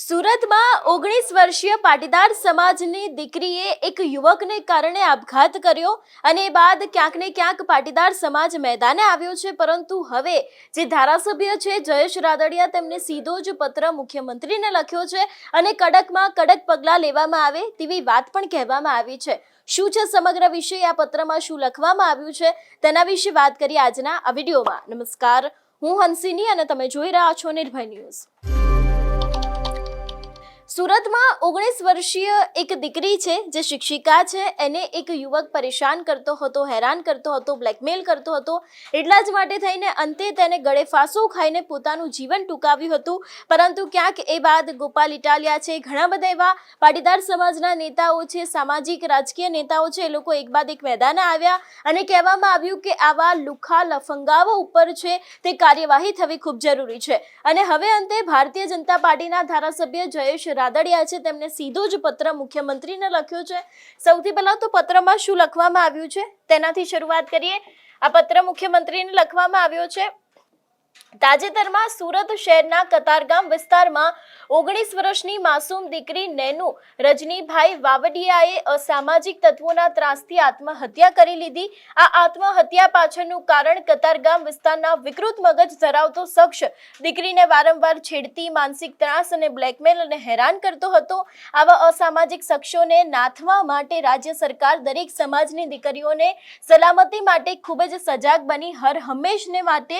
સુરતમાં ઓગણીસ વર્ષીય પાટીદાર સમાજની દીકરીએ એક યુવકને કારણે આપઘાત કર્યો અને બાદ ક્યાંક ને ક્યાંક પાટીદાર સમાજ મેદાને આવ્યો છે. પરંતુ હવે જે ધારાસભ્ય છે જયેશ રાદડિયા તેમને સીધો જ પત્ર મુખ્યમંત્રીને લખ્યો છે અને કડકમાં કડક પગલાં લેવામાં આવે તેવી વાત પણ કહેવામાં આવી છે. શું છે સમગ્ર વિષય? આ પત્રમાં શું લખવામાં આવ્યું છે? તેના વિશે વાત કરીએ આજના આ વિડીયોમાં. નમસ્કાર. હું હંસિની અને તમે જોઈ રહ્યા છો નિર્ભય ન્યૂઝ. સુરતમાં ઓગણીસ વર્ષીય એક દીકરી છે, જે શિક્ષિકા છે. એને એક યુવક પરેશાન કરતો હતો, હેરાન કરતો હતો બ્લેકમેલ કરતો હતો. એટલા જ માટે થઈને અંતે તેને ગળે ફાંસો ખાઈને પોતાનું જીવન ટૂંકાવ્યું હતું. પરંતુ ક્યાંક એ બાદ ગોપાલ ઇટાલિયા છે, ઘણા બધા એવા પાટીદાર સમાજના નેતાઓ છે, સામાજિક રાજકીય નેતાઓ છે, એ લોકો એક બાદ એક મેદાને આવ્યા અને કહેવામાં આવ્યું કે આવા લુખા લફંગાઓ ઉપર છે, તે કાર્યવાહી થવી ખૂબ જરૂરી છે. અને હવે અંતે ભારતીય જનતા પાર્ટીના ધારાસભ્ય જયેશ રાદડિયા છે, તેમને સીધો જ પત્ર મુખ્યમંત્રીને લખ્યો છે. સૌથી પહેલા તો પત્રમાં શું લખવામાં આવ્યું છે? તેનાથી શરૂઆત કરીએ. આ પત્ર મુખ્યમંત્રીને લખવામાં આવ્યો છે. તાજેતરમાં સુરત શહેરના કતારગામ વિસ્તારમાં ઓગણીસ વર્ષની માસૂમ દીકરી નેનુ રજનીભાઈ વાવડિયાએ અસામાજિક તત્વોના ત્રાસથી આત્મહત્યા કરી લીધી. આ આત્મહત્યા પાછળનું કારણ કતારગામ વિસ્તારના વિકૃત મગજ ધરાવતો શખ્સ દીકરીને વારંવાર છેડતી, માનસિક ત્રાસ અને બ્લેકમેલ અને હેરાન કરતો હતો. આવા અસામાજિક શખ્સોને નાથવા માટે રાજ્ય સરકાર દરેક સમાજની દીકરીઓને સલામતી માટે ખૂબ જ સજાગ બની, હર હંમેશને માટે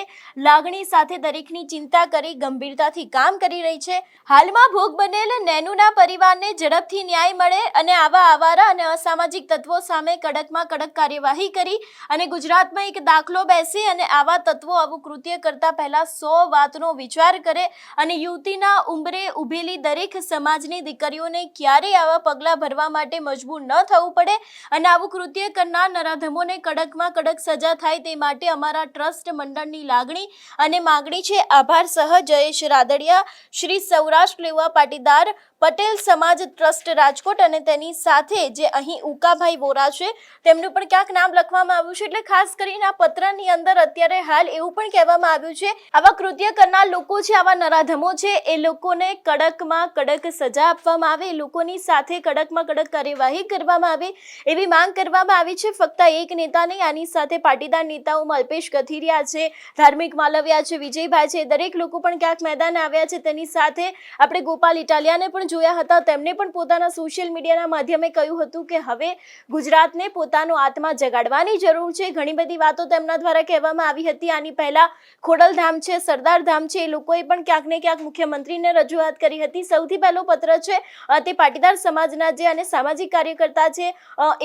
લાગણી સાથે દરેકની ચિંતા કરી, ગંભીરતાથી કામ કરી રહી છે. હાલમાં ભોગ બનેલ નેનુના પરિવારને ઝડપથી ન્યાય મળે અને આવા આવારા અને અસામાજિક તત્વો સામે કડકમાં કડક કાર્યવાહી કરી અને ગુજરાતમાં એક દાખલો બેસી અને આવા તત્વો આવું કૃત્ય કરતા પહેલા સો વાતનો વિચાર કરે અને યુવતીના ઉંબરે ઊભેલી દરેક સમાજની દીકરીઓને ક્યારેય આવા પગલાં ભરવા માટે મજબૂર ન થવું પડે અને આવું કૃત્ય કરનાર નરાધમોને કડકમાં કડક સજા થાય તે માટે અમારા ટ્રસ્ટ મંડળની લાગણી અને માગણી છે. આભાર. સહ જયેશ રાદડિયા. શ્રી સૌરાષ્ટ્ર લેવા પાટીદાર પટેલ સમાજ ટ્રસ્ટ રાજકોટ અને તેની સાથે જે અહીં ઉકાભાઈ વોરા છે, તેમનું પણ ક્યાંક નામ લખવામાં આવ્યું છે. એટલે ખાસ કરીને આ પત્રની અંદર અત્યારે હાલ એવું પણ કહેવામાં આવ્યું છે, આવા કૃત્ય કરનાર લોકો છે, આવા નરાધમો છે, એ લોકોને કડકમાં કડક સજા આપવામાં આવે લોકોની સાથે કડકમાં કડક કાર્યવાહી કરવામાં આવે એવી માંગ કરવામાં આવી છે. ફક્ત એક નેતા નહીં, આની સાથે પાટીદાર નેતાઓમાં અલ્પેશ કથિરિયા છે, ધાર્મિક માલવિયા છે, વિજયભાઈ છે દરેક લોકો પણ ક્યાંક મેદાને આવ્યા છે. તેની સાથે આપણે ગોપાલ ઇટાલિયાને પણ જોયા હતા. તેમને પણ પોતાના સોશિયલ મીડિયાના માધ્યમે કહ્યું હતું કે હવે ગુજરાતને પોતાનો આત્મા જગાડવાની જરૂર છે. ઘણી બધી વાતો તેમના દ્વારા કહેવામાં આવી હતી. આની પહેલા ખોડલધામ છે સરદાર ધામ છે, એ લોકોએ પણ ક્યાંક ને ક્યાંક મુખ્યમંત્રીને રજૂઆત કરી હતી. સૌથી પહેલો પત્ર છે તે પાટીદાર સમાજના જે અને સામાજિક કાર્યકર્તા છે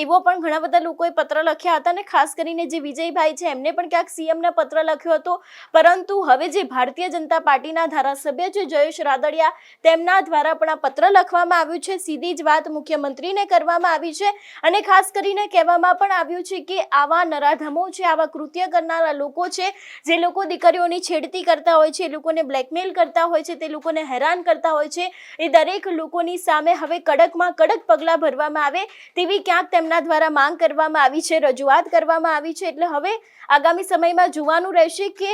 એવો પણ ઘણા બધા લોકોએ પત્ર લખ્યા હતા અને ખાસ કરીને જે વિજયભાઈ છે, એમને પણ ક્યાંક સીએમને પત્ર લખ્યો હતો. પરંતુ હવે જે ભારતીય જનતા પાર્ટીના ધારાસભ્ય છે, જયેશ રાદડિયા, તેમના દ્વારા પણ આ પત્ર લખવામાં આવ્યું છે. સીધી જ વાત મુખ્યમંત્રીને કરવામાં આવી છે અને ખાસ કરીને કહેવામાં પણ આવ્યું છે કે આવા નરાધમો છે, આવા કૃત્ય કરનારા લોકો છે, જે લોકો દીકરીઓની છેડતી કરતા હોય છે, એ લોકોને બ્લેકમેલ કરતા હોય છે, તે લોકોને હેરાન કરતા હોય છે, એ દરેક લોકોની સામે હવે કડકમાં કડક પગલાં ભરવામાં આવે તેવી ક્યાંક તેમના દ્વારા માંગ કરવામાં આવી છે, રજૂઆત કરવામાં આવી છે. એટલે હવે આગામી સમયમાં જોવાનું રહેશે કે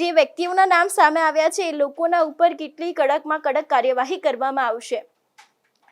જે વ્યક્તિઓના નામ સામે આવ્યા છે, એ લોકોના ઉપર કેટલી કડકમાં કડક કાર્યવાહી કરવામાં આવશે.